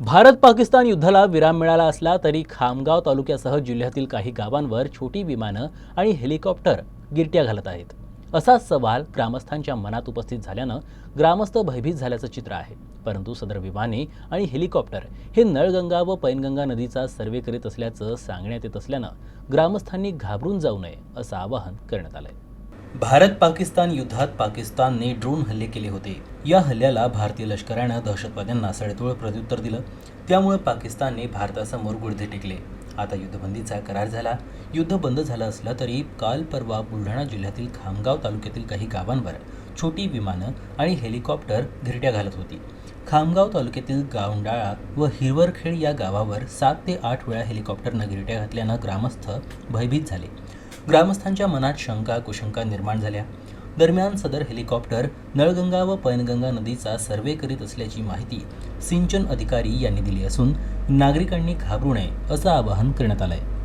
भारत पाकिस्तान युद्धाला विराम मिळाला असला तरी खामगाव तालुक्यासह जिल्ह्यातील काही गावांवर छोटी विमानं आणि हेलिकॉप्टर गिरट्या घालत आहेत. असाच सवाल ग्रामस्थांच्या मनात उपस्थित झाल्यानं ग्रामस्थ भयभीत झाल्याचं चित्र आहे. परंतु सदर विमाने आणि हेलिकॉप्टर हे नळगंगा व पैनगंगा नदीचा सर्वे करीत असल्याचं सांगण्यात येत असल्यानं ग्रामस्थांनी घाबरून जाऊ नये असं आवाहन करण्यात आलंय. भारत पाकिस्तान युद्धात पाकिस्तानने ड्रोन हल्ले केले होते. या हल्ल्याला भारतीय लष्करानं दहशतवाद्यांना सडेतोळ प्रत्युत्तर दिलं. त्यामुळे पाकिस्तानने भारतासमोर गुडधे टेकले. आता युद्धबंदीचा करार झाला. युद्ध बंद झालं असलं तरी काल परवा बुलढाणा जिल्ह्यातील खामगाव तालुक्यातील काही गावांवर छोटी विमानं आणि हेलिकॉप्टर घिरट्या घालत होती. खामगाव तालुक्यातील गावंडाळा व हिरवरखेड या गावावर सात ते आठ वेळा हेलिकॉप्टरनं गिरट्या घातल्यानं ग्रामस्थ भयभीत झाले. ग्रामस्थांच्या मनात शंका कुशंका निर्माण झाल्या. दरम्यान सदर हेलिकॉप्टर नळगंगा व पैनगंगा नदीचा सर्वे करीत असल्याची माहिती सिंचन अधिकारी यांनी दिली असून नागरिकांनी घाबरू नये असं आवाहन करण्यात आलं आहे